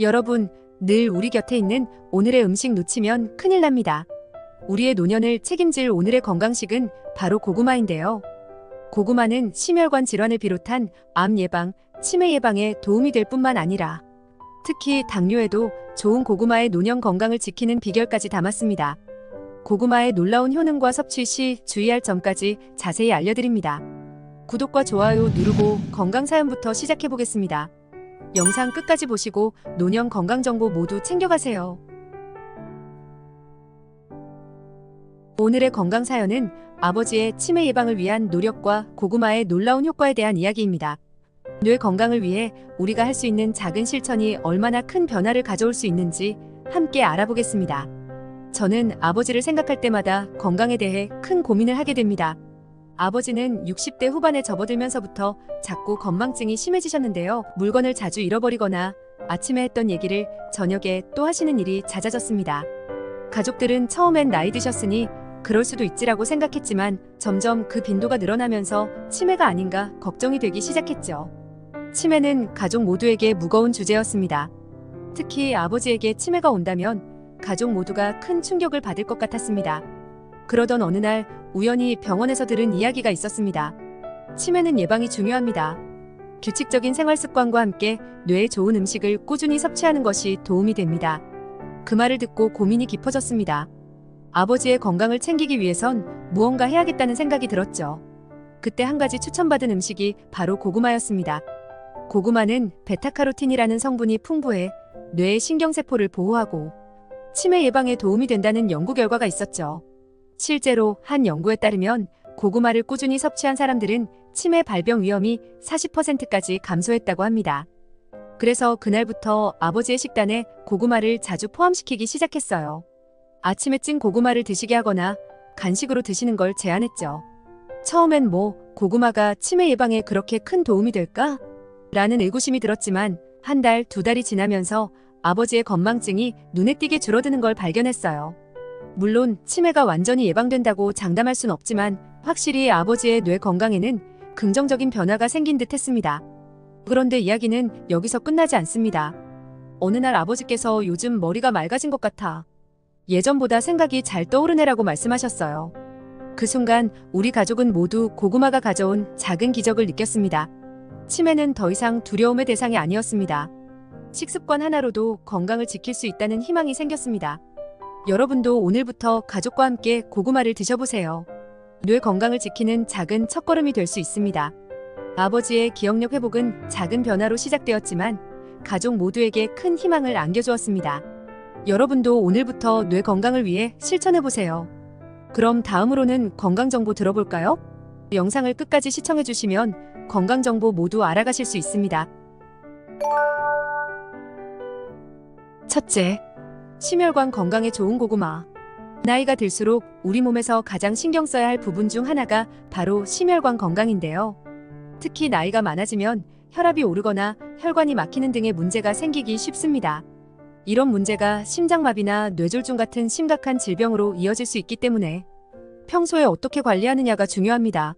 여러분, 늘 우리 곁에 있는 오늘의 음식 놓치면 큰일 납니다. 우리의 노년을 책임질 오늘의 건강식은 바로 고구마인데요. 고구마는 심혈관 질환을 비롯한 암 예방, 치매 예방에 도움이 될 뿐만 아니라 특히 당뇨에도 좋은 고구마의 노년 건강을 지키는 비결까지 담았습니다. 고구마의 놀라운 효능과 섭취 시 주의할 점까지 자세히 알려드립니다. 구독과 좋아요 누르고 건강 사연부터 시작해 보겠습니다. 영상 끝까지 보시고 노년 건강 정보 모두 챙겨가세요. 오늘의 건강 사연은 아버지의 치매 예방을 위한 노력과 고구마의 놀라운 효과에 대한 이야기입니다. 뇌 건강을 위해 우리가 할 수 있는 작은 실천이 얼마나 큰 변화를 가져올 수 있는지 함께 알아보겠습니다. 저는 아버지를 생각할 때마다 건강에 대해 큰 고민을 하게 됩니다. 아버지는 60대 후반에 접어들면서부터 자꾸 건망증이 심해지셨는데요. 물건을 자주 잃어버리거나 아침에 했던 얘기를 저녁에 또 하시는 일이 잦아졌습니다. 가족들은 처음엔 나이 드셨으니 그럴 수도 있지라고 생각했지만 점점 그 빈도가 늘어나면서 치매가 아닌가 걱정이 되기 시작했죠. 치매는 가족 모두에게 무거운 주제였습니다. 특히 아버지에게 치매가 온다면 가족 모두가 큰 충격을 받을 것 같았습니다. 그러던 어느 날 우연히 병원에서 들은 이야기가 있었습니다. 치매는 예방이 중요합니다. 규칙적인 생활 습관과 함께 뇌에 좋은 음식을 꾸준히 섭취하는 것이 도움이 됩니다. 그 말을 듣고 고민이 깊어졌습니다. 아버지의 건강을 챙기기 위해선 무언가 해야겠다는 생각이 들었죠. 그때 한 가지 추천받은 음식이 바로 고구마였습니다. 고구마는 베타카로틴이라는 성분이 풍부해 뇌의 신경세포를 보호하고 치매 예방에 도움이 된다는 연구 결과가 있었죠. 실제로 한 연구에 따르면 고구마를 꾸준히 섭취한 사람들은 치매 발병 위험이 40%까지 감소했다고 합니다. 그래서 그날부터 아버지의 식단에 고구마를 자주 포함시키기 시작했어요. 아침에 찐 고구마를 드시게 하거나 간식으로 드시는 걸 제안했죠. 처음엔 뭐 고구마가 치매 예방에 그렇게 큰 도움이 될까? 라는 의구심이 들었지만 한 달, 두 달이 지나면서 아버지의 건망증이 눈에 띄게 줄어드는 걸 발견했어요. 물론 치매가 완전히 예방된다고 장담할 순 없지만 확실히 아버지의 뇌 건강에는 긍정적인 변화가 생긴 듯 했습니다. 그런데 이야기는 여기서 끝나지 않습니다. 어느 날 아버지께서 요즘 머리가 맑아진 것 같아. 예전보다 생각이 잘 떠오르네라고 말씀하셨어요. 그 순간 우리 가족은 모두 고구마가 가져온 작은 기적을 느꼈습니다. 치매는 더 이상 두려움의 대상이 아니었습니다. 식습관 하나로도 건강을 지킬 수 있다는 희망이 생겼습니다. 여러분도 오늘부터 가족과 함께 고구마를 드셔보세요. 뇌 건강을 지키는 작은 첫걸음이 될 수 있습니다. 아버지의 기억력 회복은 작은 변화로 시작되었지만 가족 모두에게 큰 희망을 안겨주었습니다. 여러분도 오늘부터 뇌 건강을 위해 실천해보세요. 그럼 다음으로는 건강정보 들어볼까요? 영상을 끝까지 시청해주시면 건강정보 모두 알아가실 수 있습니다. 첫째, 심혈관 건강에 좋은 고구마. 나이가 들수록 우리 몸에서 가장 신경 써야 할 부분 중 하나가 바로 심혈관 건강인데요. 특히 나이가 많아지면 혈압이 오르거나 혈관이 막히는 등의 문제가 생기기 쉽습니다. 이런 문제가 심장마비나 뇌졸중 같은 심각한 질병으로 이어질 수 있기 때문에 평소에 어떻게 관리하느냐가 중요합니다.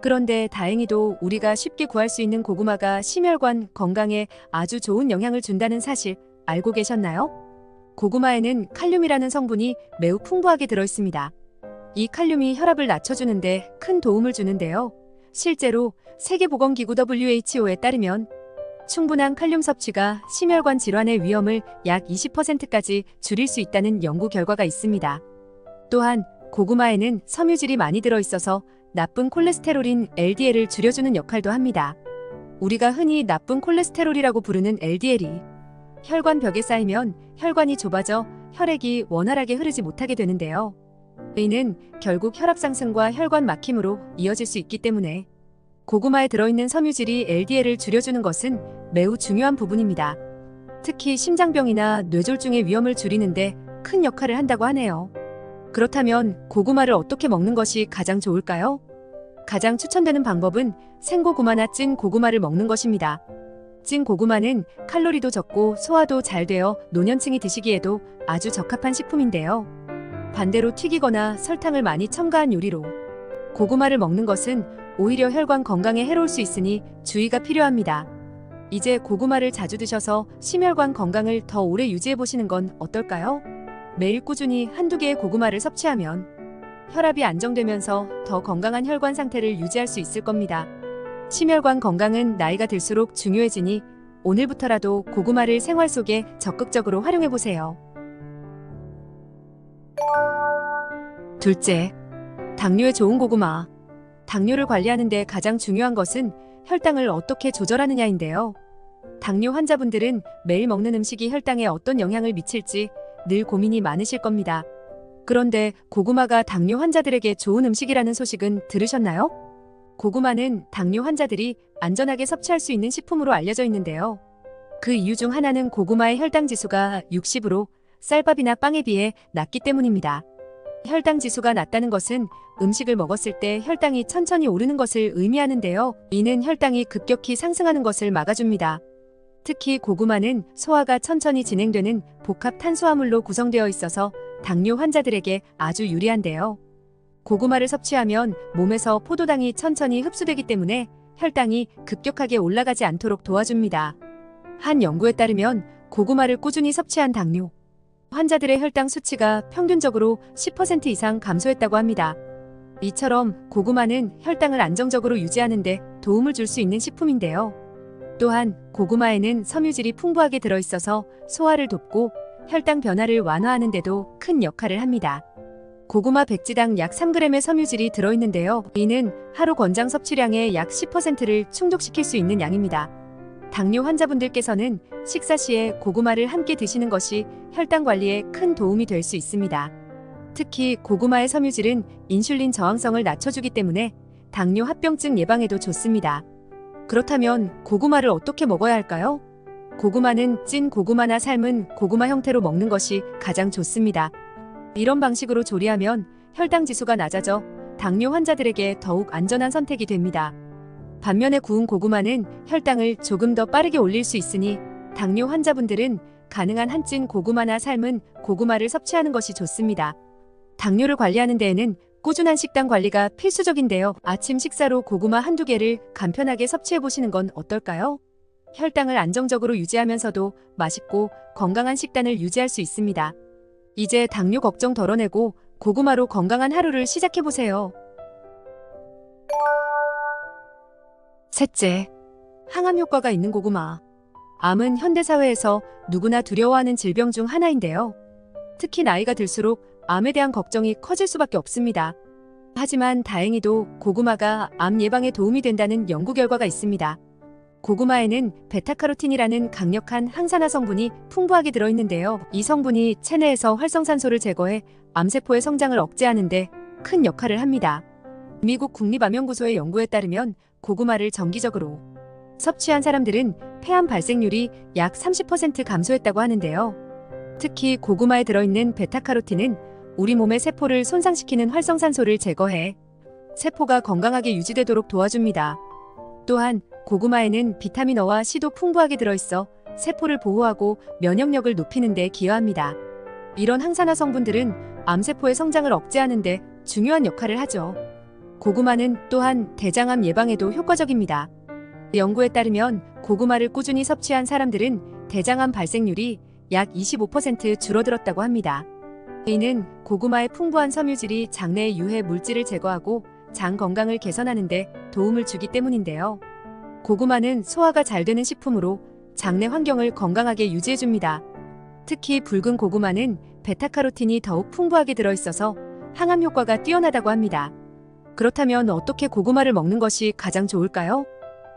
그런데 다행히도 우리가 쉽게 구할 수 있는 고구마가 심혈관 건강에 아주 좋은 영향을 준다는 사실 알고 계셨나요? 고구마에는 칼륨이라는 성분이 매우 풍부하게 들어있습니다. 이 칼륨이 혈압을 낮춰주는데 큰 도움을 주는데요. 실제로 세계보건기구 WHO에 따르면 충분한 칼륨 섭취가 심혈관 질환의 위험을 약 20%까지 줄일 수 있다는 연구 결과가 있습니다. 또한 고구마에는 섬유질이 많이 들어있어서 나쁜 콜레스테롤인 LDL을 줄여주는 역할도 합니다. 우리가 흔히 나쁜 콜레스테롤이라고 부르는 LDL이 혈관 벽에 쌓이면 혈관이 좁아져 혈액이 원활하게 흐르지 못하게 되는데요. 이는 결국 혈압 상승과 혈관 막힘으로 이어질 수 있기 때문에 고구마에 들어있는 섬유질이 LDL을 줄여주는 것은 매우 중요한 부분입니다. 특히 심장병이나 뇌졸중의 위험을 줄이는데 큰 역할을 한다고 하네요. 그렇다면 고구마를 어떻게 먹는 것이 가장 좋을까요? 가장 추천되는 방법은 생고구마나 찐 고구마를 먹는 것입니다. 찐 고구마는 칼로리도 적고 소화도 잘 되어 노년층이 드시기에도 아주 적합한 식품인데요. 반대로 튀기거나 설탕을 많이 첨가한 요리로 고구마를 먹는 것은 오히려 혈관 건강에 해로울 수 있으니 주의가 필요합니다. 이제 고구마를 자주 드셔서 심혈관 건강을 더 오래 유지해 보시는 건 어떨까요? 매일 꾸준히 한두 개의 고구마를 섭취하면 혈압이 안정되면서 더 건강한 혈관 상태를 유지할 수 있을 겁니다. 심혈관 건강은 나이가 들수록 중요해지니 오늘부터라도 고구마를 생활 속에 적극적으로 활용해 보세요. 둘째, 당뇨에 좋은 고구마. 당뇨를 관리하는데 가장 중요한 것은 혈당을 어떻게 조절하느냐인데요. 당뇨 환자분들은 매일 먹는 음식이 혈당에 어떤 영향을 미칠지 늘 고민이 많으실 겁니다. 그런데 고구마가 당뇨 환자들에게 좋은 음식이라는 소식은 들으셨나요? 고구마는 당뇨 환자들이 안전하게 섭취할 수 있는 식품으로 알려져 있는데요. 그 이유 중 하나는 고구마의 혈당 지수가 60으로 쌀밥이나 빵에 비해 낮기 때문입니다. 혈당 지수가 낮다는 것은 음식을 먹었을 때 혈당이 천천히 오르는 것을 의미하는데요. 이는 혈당이 급격히 상승하는 것을 막아줍니다. 특히 고구마는 소화가 천천히 진행되는 복합 탄수화물로 구성되어 있어서 당뇨 환자들에게 아주 유리한데요. 고구마를 섭취하면 몸에서 포도당이 천천히 흡수되기 때문에 혈당이 급격하게 올라가지 않도록 도와줍니다. 한 연구에 따르면 고구마를 꾸준히 섭취한 당뇨 환자들의 혈당 수치가 평균적으로 10% 이상 감소했다고 합니다. 이처럼 고구마는 혈당을 안정적으로 유지하는 데 도움을 줄 수 있는 식품인데요. 또한 고구마에는 섬유질이 풍부하게 들어있어서 소화를 돕고 혈당 변화를 완화하는 데도 큰 역할을 합니다. 고구마 백지당 약 3g의 섬유질이 들어있는데요. 이는 하루 권장 섭취량의 약 10%를 충족시킬 수 있는 양입니다. 당뇨 환자분들께서는 식사 시에 고구마를 함께 드시는 것이 혈당 관리에 큰 도움이 될 수 있습니다. 특히 고구마의 섬유질은 인슐린 저항성을 낮춰주기 때문에 당뇨 합병증 예방에도 좋습니다. 그렇다면 고구마를 어떻게 먹어야 할까요? 고구마는 찐 고구마나 삶은 고구마 형태로 먹는 것이 가장 좋습니다. 이런 방식으로 조리하면 혈당 지수가 낮아져 당뇨 환자들에게 더욱 안전한 선택이 됩니다. 반면에 구운 고구마는 혈당을 조금 더 빠르게 올릴 수 있으니 당뇨 환자분들은 가능한 한찐 고구마나 삶은 고구마를 섭취하는 것이 좋습니다. 당뇨를 관리하는 데에는 꾸준한 식단 관리가 필수적인데요. 아침 식사로 고구마 한두 개를 간편하게 섭취해 보시는 건 어떨까요? 혈당을 안정적으로 유지하면서도 맛있고 건강한 식단을 유지할 수 있습니다. 이제 당뇨 걱정 덜어내고 고구마로 건강한 하루를 시작해 보세요. 셋째, 항암 효과가 있는 고구마. 암은 현대사회에서 누구나 두려워하는 질병 중 하나인데요. 특히 나이가 들수록 암에 대한 걱정이 커질 수밖에 없습니다. 하지만 다행히도 고구마가 암 예방에 도움이 된다는 연구 결과가 있습니다. 고구마에는 베타카로틴이라는 강력한 항산화 성분이 풍부하게 들어있는데요. 이 성분이 체내에서 활성산소를 제거해 암세포의 성장을 억제하는데 큰 역할을 합니다. 미국 국립암연구소의 연구에 따르면 고구마를 정기적으로 섭취한 사람들은 폐암 발생률이 약 30% 감소했다고 하는데요. 특히 고구마에 들어있는 베타카로틴은 우리 몸의 세포를 손상시키는 활성산소를 제거해 세포가 건강하게 유지되도록 도와줍니다. 또한 고구마에는 비타민 O와 C도 풍부하게 들어있어 세포를 보호하고 면역력을 높이는 데 기여합니다. 이런 항산화 성분들은 암세포의 성장을 억제하는 데 중요한 역할을 하죠. 고구마는 또한 대장암 예방에도 효과적입니다. 연구에 따르면 고구마를 꾸준히 섭취한 사람들은 대장암 발생률이 약 25% 줄어들었다고 합니다. 이는 고구마의 풍부한 섬유질이 장내의 유해 물질을 제거하고 장 건강을 개선하는 데 도움을 주기 때문인데요. 고구마는 소화가 잘 되는 식품으로 장내 환경을 건강하게 유지해줍니다. 특히 붉은 고구마는 베타카로틴이 더욱 풍부하게 들어있어서 항암 효과가 뛰어나다고 합니다. 그렇다면 어떻게 고구마를 먹는 것이 가장 좋을까요?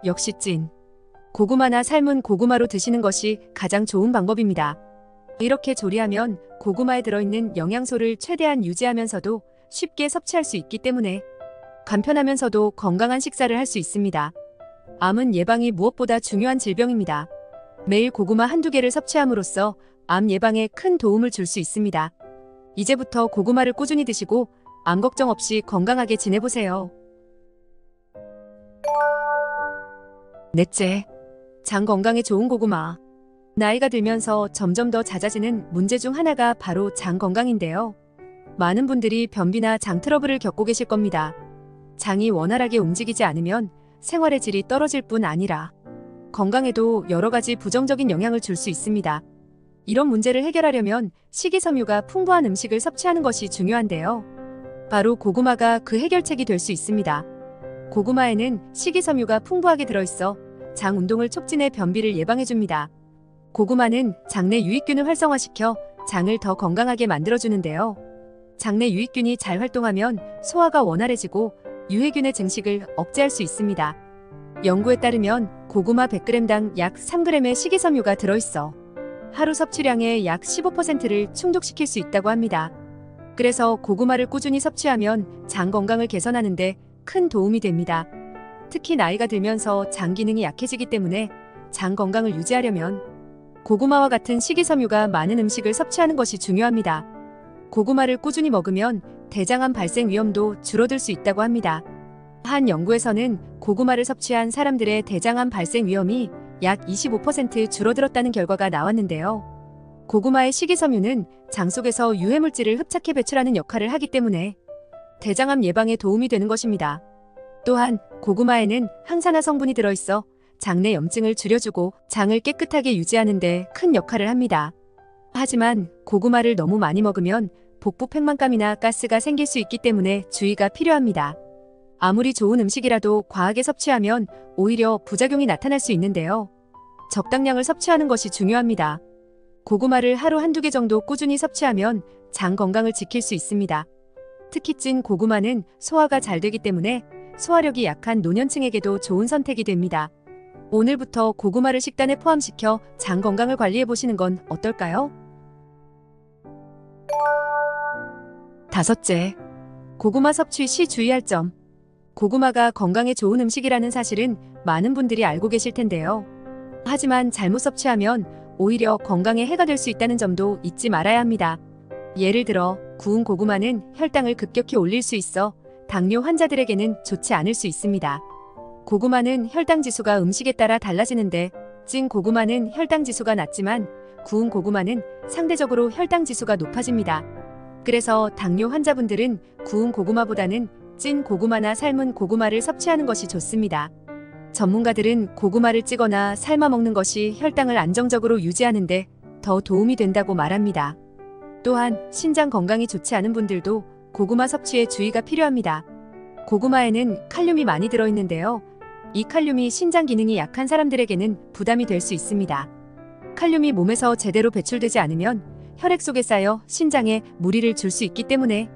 역시 찐. 고구마나 삶은 고구마로 드시는 것이 가장 좋은 방법입니다. 이렇게 조리하면 고구마에 들어있는 영양소를 최대한 유지하면서도 쉽게 섭취할 수 있기 때문에 간편하면서도 건강한 식사를 할 수 있습니다. 암은 예방이 무엇보다 중요한 질병입니다. 매일 고구마 한두 개를 섭취함으로써 암 예방에 큰 도움을 줄 수 있습니다. 이제부터 고구마를 꾸준히 드시고 암 걱정 없이 건강하게 지내보세요. 넷째, 장 건강에 좋은 고구마. 나이가 들면서 점점 더 잦아지는 문제 중 하나가 바로 장 건강인데요. 많은 분들이 변비나 장 트러블을 겪고 계실 겁니다. 장이 원활하게 움직이지 않으면 생활의 질이 떨어질 뿐 아니라 건강에도 여러 가지 부정적인 영향을 줄 수 있습니다. 이런 문제를 해결하려면 식이섬유가 풍부한 음식을 섭취하는 것이 중요한데요. 바로 고구마가 그 해결책이 될 수 있습니다. 고구마에는 식이섬유가 풍부하게 들어있어 장 운동을 촉진해 변비를 예방해줍니다. 고구마는 장내 유익균을 활성화시켜 장을 더 건강하게 만들어주는데요. 장내 유익균이 잘 활동하면 소화가 원활해지고 유해균의 증식을 억제할 수 있습니다. 연구에 따르면 고구마 100g당 약 3g의 식이섬유가 들어있어 하루 섭취량의 약 15%를 충족시킬 수 있다고 합니다. 그래서 고구마를 꾸준히 섭취하면 장 건강을 개선하는데 큰 도움이 됩니다. 특히 나이가 들면서 장 기능이 약해지기 때문에 장 건강을 유지하려면 고구마와 같은 식이섬유가 많은 음식을 섭취하는 것이 중요합니다. 고구마를 꾸준히 먹으면 대장암 발생 위험도 줄어들 수 있다고 합니다. 한 연구에서는 고구마를 섭취한 사람들의 대장암 발생 위험이 약 25% 줄어들었다는 결과가 나왔는데요. 고구마의 식이섬유는 장 속에서 유해물질을 흡착해 배출하는 역할을 하기 때문에 대장암 예방에 도움이 되는 것입니다. 또한 고구마에는 항산화 성분이 들어있어 장내 염증을 줄여주고 장을 깨끗하게 유지하는 데 큰 역할을 합니다. 하지만 고구마를 너무 많이 먹으면 복부 팽만감이나 가스가 생길 수 있기 때문에 주의가 필요합니다. 아무리 좋은 음식이라도 과하게 섭취하면 오히려 부작용이 나타날 수 있는데요. 적당량을 섭취하는 것이 중요합니다. 고구마를 하루 한두 개 정도 꾸준히 섭취하면 장 건강을 지킬 수 있습니다. 특히 찐 고구마는 소화가 잘 되기 때문에 소화력이 약한 노년층에게도 좋은 선택이 됩니다. 오늘부터 고구마를 식단에 포함시켜 장 건강을 관리해 보시는 건 어떨까요? 다섯째, 고구마 섭취 시 주의할 점. 고구마가 건강에 좋은 음식이라는 사실은 많은 분들이 알고 계실 텐데요. 하지만 잘못 섭취하면 오히려 건강에 해가 될 수 있다는 점도 잊지 말아야 합니다. 예를 들어 구운 고구마는 혈당을 급격히 올릴 수 있어 당뇨 환자들에게는 좋지 않을 수 있습니다. 고구마는 혈당 지수가 음식에 따라 달라지는데 찐 고구마는 혈당 지수가 낮지만 구운 고구마는 상대적으로 혈당 지수가 높아집니다. 그래서 당뇨 환자분들은 구운 고구마보다는 찐 고구마나 삶은 고구마를 섭취하는 것이 좋습니다. 전문가들은 고구마를 찌거나 삶아 먹는 것이 혈당을 안정적으로 유지하는데 더 도움이 된다고 말합니다. 또한 신장 건강이 좋지 않은 분들도 고구마 섭취에 주의가 필요합니다. 고구마에는 칼륨이 많이 들어있는데요. 이 칼륨이 신장 기능이 약한 사람들에게는 부담이 될 수 있습니다. 칼륨이 몸에서 제대로 배출되지 않으면 혈액 속에 쌓여 신장에 무리를 줄 수 있기 때문에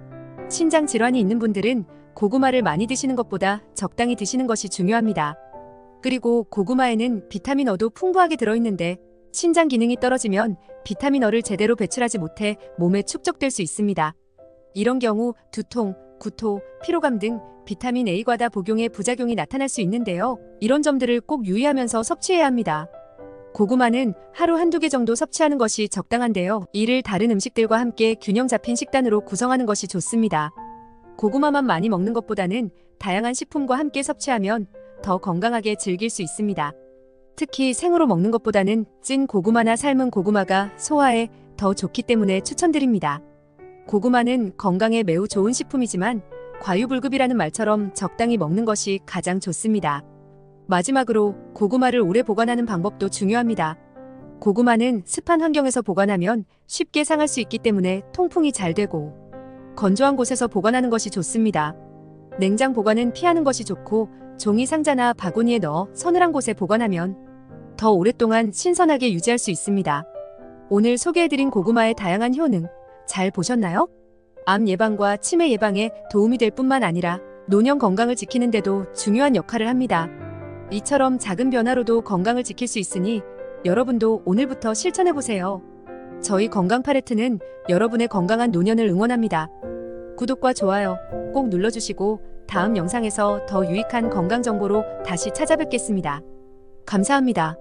신장 질환이 있는 분들은 고구마를 많이 드시는 것보다 적당히 드시는 것이 중요합니다. 그리고 고구마에는 비타민 어도 풍부하게 들어있는데 신장 기능이 떨어지면 비타민 어를 제대로 배출하지 못해 몸에 축적될 수 있습니다. 이런 경우 두통, 구토, 피로감 등 비타민 A 과다 복용의 부작용이 나타날 수 있는데요. 이런 점들을 꼭 유의하면서 섭취해야 합니다. 고구마는 하루 한두 개 정도 섭취하는 것이 적당한데요. 이를 다른 음식들과 함께 균형 잡힌 식단으로 구성하는 것이 좋습니다. 고구마만 많이 먹는 것보다는 다양한 식품과 함께 섭취하면 더 건강하게 즐길 수 있습니다. 특히 생으로 먹는 것보다는 찐 고구마나 삶은 고구마가 소화에 더 좋기 때문에 추천드립니다. 고구마는 건강에 매우 좋은 식품이지만 과유불급이라는 말처럼 적당히 먹는 것이 가장 좋습니다. 마지막으로 고구마를 오래 보관하는 방법도 중요합니다. 고구마는 습한 환경에서 보관하면 쉽게 상할 수 있기 때문에 통풍이 잘 되고 건조한 곳에서 보관하는 것이 좋습니다. 냉장 보관은 피하는 것이 좋고 종이 상자나 바구니에 넣어 서늘한 곳에 보관하면 더 오랫동안 신선하게 유지할 수 있습니다. 오늘 소개해드린 고구마의 다양한 효능 잘 보셨나요? 암 예방과 치매 예방에 도움이 될 뿐만 아니라 노년 건강을 지키는데도 중요한 역할을 합니다. 이처럼 작은 변화로도 건강을 지킬 수 있으니 여러분도 오늘부터 실천해보세요. 저희 건강 팔레트는 여러분의 건강한 노년을 응원합니다. 구독과 좋아요 꼭 눌러주시고 다음 영상에서 더 유익한 건강 정보로 다시 찾아뵙겠습니다. 감사합니다.